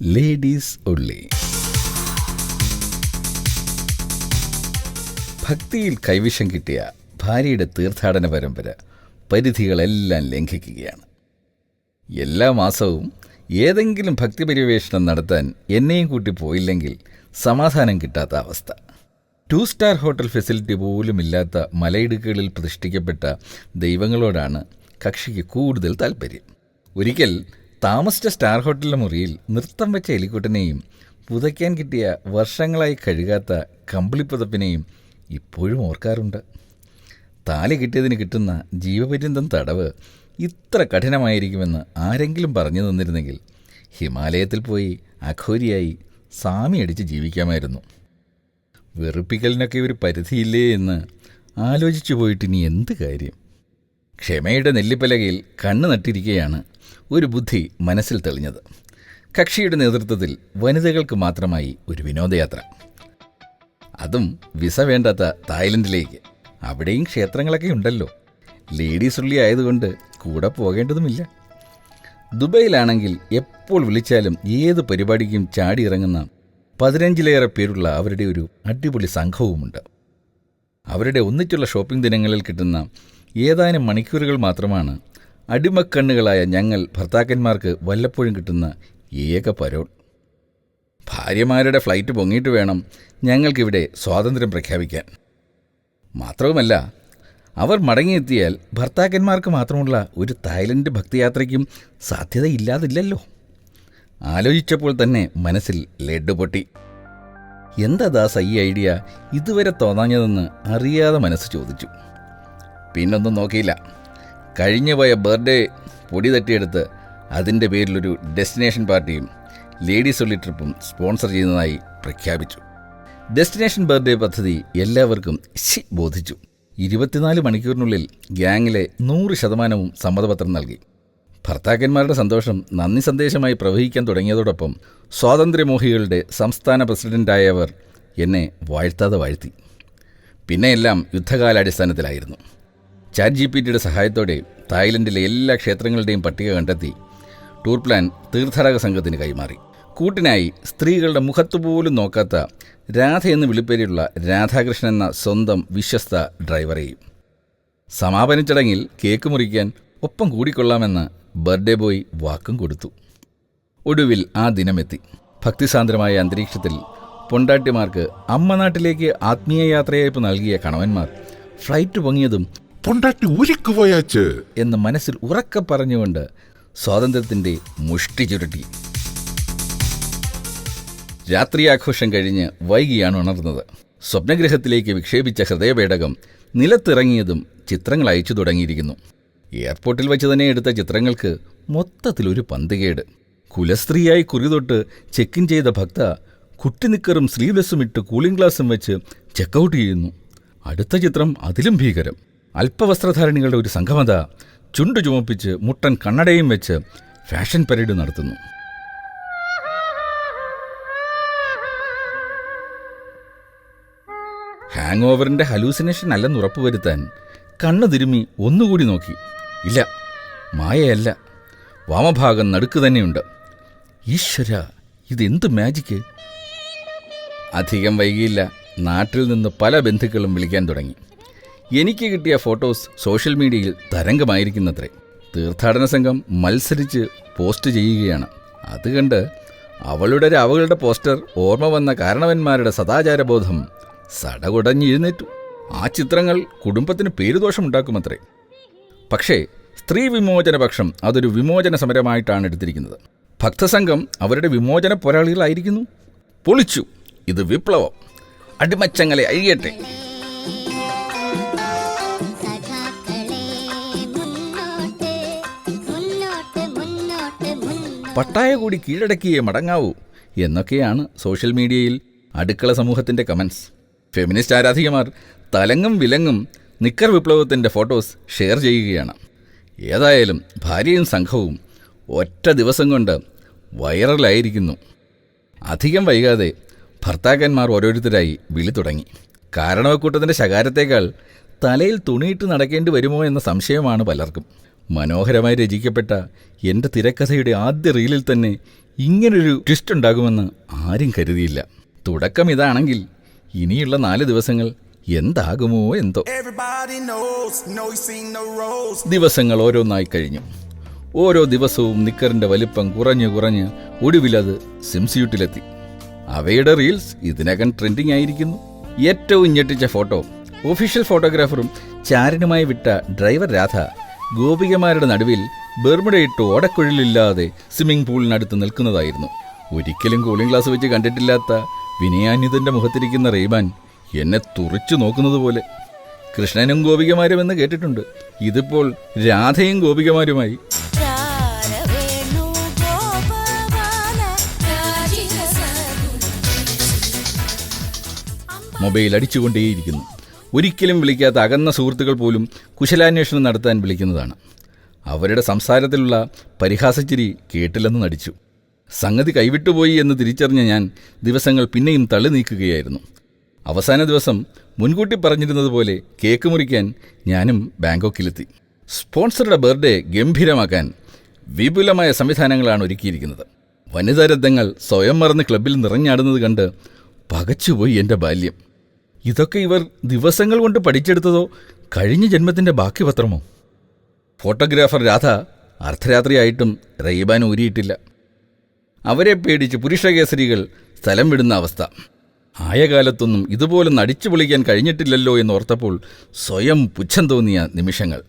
Ladies ഉള്ളി ഭക്തിയിൽ കൈവിഷം കിട്ടിയ ഭാര്യയുടെ തീർത്ഥാടന പരമ്പര പരിധികളെല്ലാം ലംഘിക്കുകയാണ്. എല്ലാ മാസവും ഏതെങ്കിലും ഭക്തി പരിവേഷണം നടത്താൻ എന്നെയും കൂട്ടി പോയില്ലെങ്കിൽ സമാധാനം കിട്ടാത്ത അവസ്ഥ. ടു സ്റ്റാർ ഹോട്ടൽ ഫെസിലിറ്റി പോലും ഇല്ലാത്ത മലയിടുക്കുകളിൽ പ്രതിഷ്ഠിക്കപ്പെട്ട ദൈവങ്ങളോടാണ് കക്ഷിക്ക് കൂടുതൽ താല്പര്യം ഒരിക്കൽ താമസിച്ച സ്റ്റാർ ഹോട്ടലിലെ മുറിയിൽ നൃത്തം വെച്ച എലിക്കുട്ടനെയും പുതയ്ക്കാൻ കിട്ടിയ വർഷങ്ങളായി കഴുകാത്ത കമ്പിളിപ്പുതപ്പിനെയും ഇപ്പോഴും ഓർക്കാറുണ്ട്. താലി കിട്ടിയതിന് കിട്ടുന്ന ജീവപര്യന്തം തടവ് ഇത്ര കഠിനമായിരിക്കുമെന്ന് ആരെങ്കിലും പറഞ്ഞു തന്നിരുന്നെങ്കിൽ ഹിമാലയത്തിൽ പോയി അഘോരിയായി സാമി അടിച്ച് ജീവിക്കാമായിരുന്നു. വെറുപ്പിക്കലിനൊക്കെ ഒരു പരിധിയില്ലേ എന്ന് ആലോചിച്ചു പോയിട്ട് ഇനി എന്ത് കാര്യം? ക്ഷമയുടെ നെല്ലിപ്പലകയിൽ കണ്ണു നട്ടിരിക്കെയാണ് ഒരു ബുദ്ധി മനസ്സിൽ തെളിഞ്ഞത്. കക്ഷിയുടെ നേതൃത്വത്തിൽ വനിതകൾക്ക് മാത്രമായി ഒരു വിനോദയാത്ര. അതും വിസ വേണ്ടാത്ത തായ്ലൻഡിലേക്ക്. അവിടെയും ക്ഷേത്രങ്ങളൊക്കെ ഉണ്ടല്ലോ. ലേഡീസ് ഉള്ളി ആയതുകൊണ്ട് കൂടെ പോകേണ്ടതുമില്ല. ദുബൈയിലാണെങ്കിൽ എപ്പോൾ വിളിച്ചാലും ഏത് പരിപാടിക്കും ചാടിയിറങ്ങുന്ന പതിനഞ്ചിലേറെ പേരുള്ള അവരുടെ ഒരു അടിപൊളി സംഘവുമുണ്ട്. അവരുടെ ഒന്നിച്ചുള്ള ഷോപ്പിംഗ് ദിനങ്ങളിൽ കിട്ടുന്ന ഏതാനും മണിക്കൂറുകൾ മാത്രമാണ് അടിമക്കണ്ണുകളായ ഞങ്ങൾ ഭർത്താക്കന്മാർക്ക് വല്ലപ്പോഴും കിട്ടുന്ന ഏക പരോൾ. ഭാര്യമാരുടെ ഫ്ലൈറ്റ് പൊങ്ങിയിട്ട് വേണം ഞങ്ങൾക്കിവിടെ സ്വാതന്ത്ര്യം പ്രഖ്യാപിക്കാൻ. മാത്രവുമല്ല അവർ മടങ്ങിയെത്തിയാൽ ഭർത്താക്കന്മാർക്ക് മാത്രമുള്ള ഒരു തായ്ലൻഡ് ഭക്തിയാത്രയ്ക്കും സാധ്യതയില്ലാതില്ലല്ലോ. ആലോചിച്ചപ്പോൾ തന്നെ മനസ്സിൽ ലഡ്ഡു പൊട്ടി. എന്താ ദാസ ഈ ഐഡിയ ഇതുവരെ തോന്നാഞ്ഞതെന്ന് അറിയാതെ മനസ്സ് ചോദിച്ചു. പിന്നൊന്നും നോക്കിയില്ല. കഴിഞ്ഞുപോയ ബർത്ത്ഡേ പൊടി തട്ടിയെടുത്ത് അതിന്റെ പേരിലൊരു ഡെസ്റ്റിനേഷൻ പാർട്ടിയും ലേഡീസ് ഒള്ളി ട്രിപ്പും സ്പോൺസർ ചെയ്യുന്നതായി പ്രഖ്യാപിച്ചു. ഡെസ്റ്റിനേഷൻ ബർത്ത്ഡേ പദ്ധതി എല്ലാവർക്കും ശി ബോധിച്ചു. ഇരുപത്തിനാല് മണിക്കൂറിനുള്ളിൽ ഗ്യാങ്ങിലെ നൂറ് ശതമാനവും സമ്മതപത്രം നൽകി. ഭർത്താക്കന്മാരുടെ സന്തോഷം നന്ദി സന്ദേശമായി പ്രവഹിക്കാൻ തുടങ്ങിയതോടൊപ്പം സ്വാതന്ത്ര്യമോഹികളുടെ സംസ്ഥാന പ്രസിഡന്റായവർ എന്നെ വാഴ്ത്താതെ വാഴ്ത്തി. പിന്നെയെല്ലാം യുദ്ധകാലാടിസ്ഥാനത്തിലായിരുന്നു. ചാറ്റ് ജി പി ടിയുടെ സഹായത്തോടെ തായ്ലൻഡിലെ എല്ലാ ക്ഷേത്രങ്ങളുടെയും പട്ടിക കണ്ടെത്തി. ടൂർ പ്ലാൻ തീർത്ഥാടക സംഘത്തിന് കൈമാറി. കൂട്ടിനായി സ്ത്രീകളുടെ മുഖത്തുപോലും നോക്കാത്ത രാധ എന്ന് വിളിപ്പേരുള്ള രാധാകൃഷ്ണൻ എന്ന സ്വന്തം വിശ്വസ്ത ഡ്രൈവറെയും. സമാപന ചടങ്ങിൽ കേക്ക് മുറിക്കാൻ ഒപ്പം കൂടിക്കൊള്ളാമെന്ന് ബർത്ത്ഡേ ബോയ് വാക്കും കൊടുത്തു. ഒടുവിൽ ആ ദിനമെത്തി. ഭക്തിസാന്ദ്രമായ അന്തരീക്ഷത്തിൽ പൊണ്ടാട്ടിമാർക്ക് അമ്മ നാട്ടിലേക്ക് ആത്മീയ യാത്രയയപ്പ് നൽകിയ കണവന്മാർ ഫ്ലൈറ്റ് പൊങ്ങിയതും പൊണ്ടാട്ടി ഊരിക്ക് പോയാച്ച്. എന്ന് മനസ്സിൽ ഉറക്കെ പറഞ്ഞുകൊണ്ട് സ്വാതന്ത്ര്യത്തിന്റെ മുഷ്ടി ചുരുട്ടി. രാത്രിയാഘോഷം കഴിഞ്ഞ് വൈകിയാണ് ഉണർന്നത്. സ്വപ്നഗ്രഹത്തിലേക്ക് വിക്ഷേപിച്ച ഹൃദയപേടകം നിലത്തിറങ്ങിയതും ചിത്രങ്ങൾ അയച്ചു തുടങ്ങിയിരിക്കുന്നു. എയർപോർട്ടിൽ വെച്ച് തന്നെ എടുത്ത ചിത്രങ്ങൾക്ക് മൊത്തത്തിലൊരു പന്തുകേട്. കുലസ്ത്രീയായി കുറിതൊട്ട് ചെക്ക് ഇൻ ചെയ്ത ഭക്ത കുട്ടിനിക്കറും സ്ലീവ്ലെസ്സും ഇട്ട് കൂളിംഗ് ഗ്ലാസും വെച്ച് ചെക്കൗട്ട് ചെയ്യുന്നു. അടുത്ത ചിത്രം അതിലും ഭീകരം. അല്പവസ്ത്രധാരണികളുടെ ഒരു സംഘമത ചുണ്ടു ചുമപ്പിച്ച് മുട്ടൻ കണ്ണടയും വെച്ച് ഫാഷൻ പരേഡ് നടത്തുന്നു. ഹാങ് ഓവറിന്റെ ഹലൂസിനേഷൻ അല്ലെന്ന് ഉറപ്പുവരുത്താൻ കണ്ണു തിരുമ്മി ഒന്നുകൂടി നോക്കി. ഇല്ല മായയല്ല. വാമഭാഗം നടുക്ക് തന്നെയുണ്ട്. ഈശ്വര ഇതെന്ത് മാജിക്ക്? അധികം വൈകിയില്ല നാട്ടിൽ നിന്ന് പല ബന്ധുക്കളും വിളിക്കാൻ തുടങ്ങി. എനിക്ക് കിട്ടിയ ഫോട്ടോസ് സോഷ്യൽ മീഡിയയിൽ തരംഗമായിരിക്കുന്നത്രേ. തീർത്ഥാടന സംഘം മത്സരിച്ച് പോസ്റ്റ് ചെയ്യുകയാണ്. അത് കണ്ട് അവളുടെ രാവുകളുടെ പോസ്റ്റർ ഓർമ്മ വന്ന കാരണവന്മാരുടെ സദാചാരബോധം സടകുടഞ്ഞെഴുന്നേറ്റു ആ ചിത്രങ്ങൾ കുടുംബത്തിന് പേരുദോഷമുണ്ടാക്കുമത്രേ. പക്ഷേ സ്ത്രീ വിമോചന പക്ഷം അതൊരു വിമോചന സമരമായിട്ടാണ് എടുത്തിരിക്കുന്നത്. ഭക്തസംഘം അവരുടെ വിമോചന പോരാളികളായിരിക്കുന്നു. പൊളിച്ചു. ഇത് വിപ്ലവം. അടിമച്ചങ്ങളെ അഴിയട്ടെ. പട്ടായ കൂടി കീഴടക്കിയേ മടങ്ങാവൂ എന്നൊക്കെയാണ് സോഷ്യൽ മീഡിയയിൽ അടുക്കള സമൂഹത്തിന്റെ കമൻസ് ഫെമിനിസ്റ്റ് ആരാധികമാർ തലങ്ങും വിലങ്ങും നിക്കർ വിപ്ലവത്തിന്റെ ഫോട്ടോസ് ഷെയർ ചെയ്യുകയാണ്. ഏതായാലും ഭാര്യയും സംഘവും ഒറ്റ ദിവസം കൊണ്ട് വൈറലായിരിക്കുന്നു. അധികം വൈകാതെ ഭർത്താക്കന്മാർ ഓരോരുത്തരായി വിളി തുടങ്ങി. കാരണവക്കൂട്ടത്തിന്റെ ശകാരത്തേക്കാൾ തലയിൽ തുണിയിട്ട് നടക്കേണ്ടി വരുമോ എന്ന സംശയമാണ് പലർക്കും. മനോഹരമായി രചിക്കപ്പെട്ട എന്റെ തിരക്കഥയുടെ ആദ്യ റീലിൽ തന്നെ ഇങ്ങനൊരു ട്വിസ്റ്റ് ഉണ്ടാകുമെന്ന് ആരും കരുതിയില്ല. തുടക്കം ഇതാണെങ്കിൽ ഇനിയുള്ള നാല് ദിവസങ്ങൾ എന്താകുമോ എന്തോ. ദിവസങ്ങൾ ഓരോന്നായി കഴിഞ്ഞു. ഓരോ ദിവസവും നിക്കറിന്റെ വലിപ്പം കുറഞ്ഞു കുറഞ്ഞ് ഒടുവിലത് സിംസ്യൂട്ടിലെത്തി. അവയുടെ റീൽസ് ഇതിനകം ട്രെൻഡിങ് ആയിരിക്കുന്നു. ഏറ്റവും ഞെട്ടിച്ച ഫോട്ടോ ഒഫീഷ്യൽ ഫോട്ടോഗ്രാഫറും ചാരനുമായി വിട്ട ഡ്രൈവർ രാധ ഗോപികമാരുടെ നടുവിൽ ബെർമുടയിട്ട് ഓടക്കുഴലില്ലാതെ സ്വിമ്മിംഗ് പൂളിനടുത്ത് നിൽക്കുന്നതായിരുന്നു. ഒരിക്കലും കൂളിംഗ് ഗ്ലാസ് വെച്ച് കണ്ടിട്ടില്ലാത്ത വിനയാന്യുതന്റെ മുഖത്തിരിക്കുന്ന റെയ്ബാൻ എന്നെ തുറച്ചു നോക്കുന്നത് പോലെ. കൃഷ്ണനും ഗോപികമാരും എന്ന് കേട്ടിട്ടുണ്ട്. ഇതിപ്പോൾ രാധയും ഗോപികമാരുമായി. മൊബൈൽ അടിച്ചുകൊണ്ടേയിരിക്കുന്നു. ഒരിക്കലും വിളിക്കാത്ത അകന്ന സുഹൃത്തുക്കൾ പോലും കുശലാന്വേഷണം നടത്താൻ വിളിക്കുന്നതാണ്. അവരുടെ സംസാരത്തിലുള്ള പരിഹാസച്ചിരി കേട്ടില്ലെന്ന് നടിച്ചു. സംഗതി കൈവിട്ടുപോയി എന്ന് തിരിച്ചറിഞ്ഞ ഞാൻ ദിവസങ്ങൾ പിന്നെയും തള്ളി നീക്കുകയായിരുന്നു. അവസാന ദിവസം മുൻകൂട്ടി പറഞ്ഞിരുന്നത് പോലെ കേക്ക് മുറിക്കാൻ ഞാനും ബാങ്കോക്കിലെത്തി. സ്പോൺസറുടെ ബർത്ത്ഡേ ഗംഭീരമാക്കാൻ വിപുലമായ സംവിധാനങ്ങളാണ് ഒരുക്കിയിരിക്കുന്നത്. വനിതാരഥങ്ങൾ സ്വയം മറന്ന് ക്ലബ്ബിൽ നിറഞ്ഞാടുന്നത് കണ്ട് പകച്ചുപോയി എന്റെ ബാല്യം. ഇതൊക്കെ ഇവർ ദിവസങ്ങൾ കൊണ്ട് പഠിച്ചെടുത്തതോ കഴിഞ്ഞ ജന്മത്തിന്റെ ബാക്കി പത്രമോ? ഫോട്ടോഗ്രാഫർ രാധ അർദ്ധരാത്രിയായിട്ടും റെയ്ബാൻ ഊരിയിട്ടില്ല. അവരെ പേടിച്ച് പുരുഷകേസരികൾ സ്ഥലം വിടുന്ന അവസ്ഥ. ആയ കാലത്തൊന്നും ഇതുപോലെ നടിച്ചു പൊളിക്കാൻ കഴിഞ്ഞിട്ടില്ലല്ലോ എന്നോർത്തപ്പോൾ സ്വയം പുച്ഛം തോന്നിയ നിമിഷങ്ങൾ.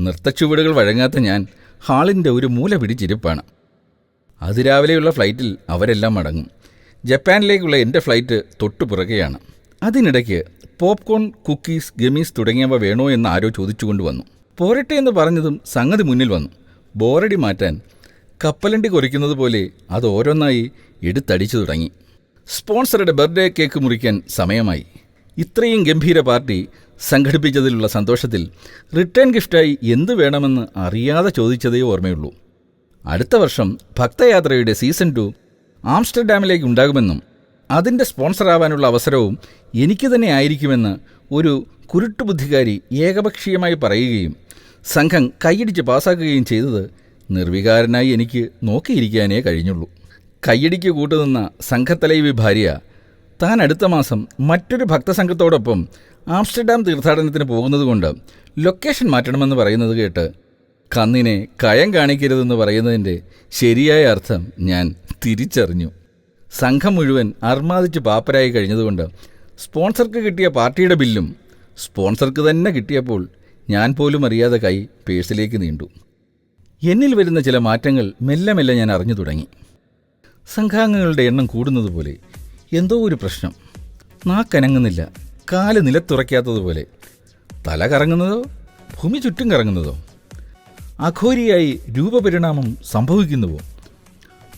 നൃത്തച്ചുവടുകൾ വഴങ്ങാത്ത ഞാൻ ഹാളിന്റെ ഒരു മൂല പിടിച്ചിരിപ്പാണ്. അതിരാവിലെയുള്ള ഫ്ലൈറ്റിൽ അവരെല്ലാം മടങ്ങും. ജപ്പാനിലേക്കുള്ള എന്റെ ഫ്ലൈറ്റ് തൊട്ടു പുറകെയാണ് അതിനിടയ്ക്ക് പോപ്കോൺ കുക്കീസ് ഗമീസ് തുടങ്ങിയവ വേണോ എന്ന് ആരോ ചോദിച്ചുകൊണ്ട് വന്നു. പോരട്ടെ എന്ന് പറഞ്ഞതും സംഗതി മുന്നിൽ വന്നു. ബോറടി മാറ്റാൻ കപ്പലണ്ടി കൊറിക്കുന്നത് പോലെ അത് ഓരോന്നായി എടുത്തടിച്ചു തുടങ്ങി. സ്പോൺസറുടെ ബർത്ത്ഡേ കേക്ക് മുറിക്കാൻ സമയമായി. ഇത്രയും ഗംഭീര പാർട്ടി സംഘടിപ്പിച്ചതിലുള്ള സന്തോഷത്തിൽ റിട്ടേൺ ഗിഫ്റ്റായി എന്ത് വേണമെന്ന് അറിയാതെ ചോദിച്ചതേ ഓർമ്മയുള്ളൂ. അടുത്ത വർഷം ഭക്തയാത്രയുടെ സീസൺ ടു ആംസ്റ്റർഡാമിലേക്ക് ഉണ്ടാകുമെന്നും അതിന്റെ സ്പോൺസറാവാനുള്ള അവസരവും എനിക്ക് തന്നെ ആയിരിക്കുമെന്ന് ഒരു കുരുട്ടുബുദ്ധികാരി ഏകപക്ഷീയമായി പറയുകയും സംഘം കൈയടിച്ച് പാസ്സാക്കുകയും ചെയ്തത് നിർവികാരനായി എനിക്ക് നോക്കിയിരിക്കാനേ കഴിഞ്ഞുള്ളൂ. കൈയടിക്ക് കൂട്ടുനിന്ന സംഘത്തലൈവി ഭാര്യ താൻ അടുത്ത മാസം മറ്റൊരു ഭക്തസംഘത്തോടൊപ്പം ആംസ്റ്റർഡാം തീർത്ഥാടനത്തിന് പോകുന്നതുകൊണ്ട് ലൊക്കേഷൻ മാറ്റണമെന്ന് പറയുന്നത് കേട്ട് കന്നിനെ കയം കാണിക്കരുതെന്ന് പറയുന്നതിന്റെ ശരിയായ അർത്ഥം ഞാൻ തിരിച്ചറിഞ്ഞു. സംഘം മുഴുവൻ അർമാദിച്ച് പാപ്പരായി കഴിഞ്ഞതുകൊണ്ട് സ്പോൺസർക്ക് കിട്ടിയ പാർട്ടിയുടെ ബില്ലും സ്പോൺസർക്ക് തന്നെ കിട്ടിയപ്പോൾ ഞാൻ പോലും അറിയാതെ കൈ പേഴ്സിലേക്ക് നീണ്ടു. എന്നിൽ വരുന്ന ചില മാറ്റങ്ങൾ മെല്ലെ മെല്ലെ ഞാൻ അറിഞ്ഞു തുടങ്ങി. സംഘാംഗങ്ങളുടെ എണ്ണം കൂടുന്നതുപോലെ എന്തോ ഒരു പ്രശ്നം. നാക്കനങ്ങുന്നില്ല കാൽ നിലത്തുറയ്ക്കാത്തതുപോലെ. തല കറങ്ങുന്നതോ ഭൂമി ചുറ്റും കറങ്ങുന്നതോ. അഘോരിയായി രൂപപരിണാമം സംഭവിക്കുന്നുവോ?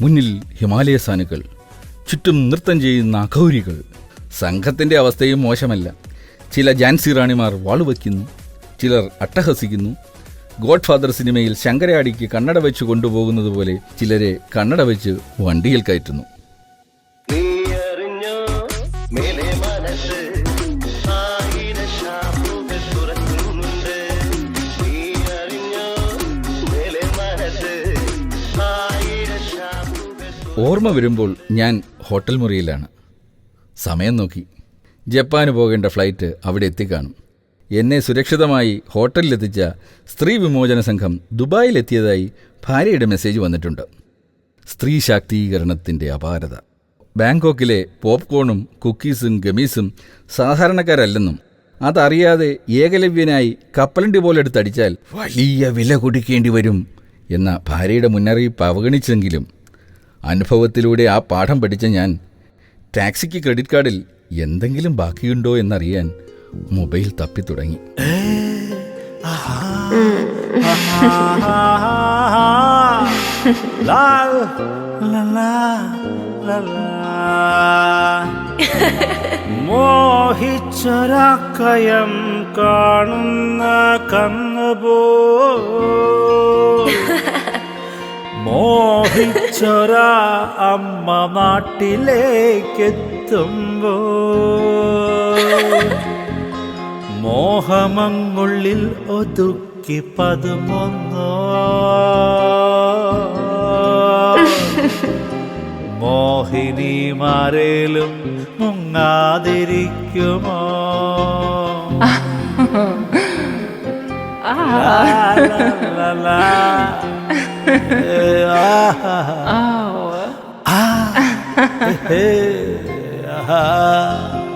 മുന്നിൽ ഹിമാലയ സാനുക്കൾ ചുറ്റും നൃത്തം ചെയ്യുന്ന അഘൗരികൾ. സംഘത്തിന്റെ അവസ്ഥയും മോശമല്ല. ചില ജാൻസി റാണിമാർ വാളുവയ്ക്കുന്നു ചിലർ അട്ടഹസിക്കുന്നു. ഗോഡ് ഫാദർ സിനിമയിൽ ശങ്കരാടിക്ക് കണ്ണട വെച്ച് കൊണ്ടുപോകുന്നത് പോലെ ചിലരെ കണ്ണട വെച്ച് വണ്ടിയിൽ കയറ്റുന്നു. ഓർമ്മ വരുമ്പോൾ ഞാൻ ഹോട്ടൽ മുറിയിലാണ്. സമയം നോക്കി. ജപ്പാന് പോകേണ്ട ഫ്ലൈറ്റ് അവിടെ എത്തിക്കാണും. എന്നെ സുരക്ഷിതമായി ഹോട്ടലിലെത്തിച്ച സ്ത്രീ വിമോചന സംഘം ദുബായിലെത്തിയതായി ഭാര്യയുടെ മെസ്സേജ് വന്നിട്ടുണ്ട്. സ്ത്രീ ശാക്തീകരണത്തിന്റെ അപാരത. ബാങ്കോക്കിലെ പോപ്കോണും കുക്കീസും ഗമീസും സാധാരണക്കാരല്ലെന്നും അതറിയാതെ ഏകലവ്യനായി കപ്പലണ്ടി പോലെ എടുത്തടിച്ചാൽ വലിയ വില കൊടുക്കേണ്ടി വരും എന്ന ഭാര്യയുടെ മുന്നറിയിപ്പ് അവഗണിച്ചെങ്കിലും അനുഭവത്തിലൂടെ ആ പാഠം പഠിച്ച ഞാൻ ടാക്സിക്ക് ക്രെഡിറ്റ് കാർഡിൽ എന്തെങ്കിലും ബാക്കിയുണ്ടോ എന്നറിയാൻ മൊബൈൽ തപ്പി തുടങ്ങി. മോഹിച്ചൊരാക്കയം കാണുന്ന കന്നുപോ മോഹിച്ചൊരാ അമ്മ നാട്ടിലേക്കെത്തുമ്പോ. മോഹമങ്ങുള്ളിൽ ഒതുക്കി പതുമൊന്നോ. മോഹിനി മാരേലും മുങ്ങാതിരിക്കുമോ? ആ. ലാ. Ah. Oh. Ah. አዎ ah.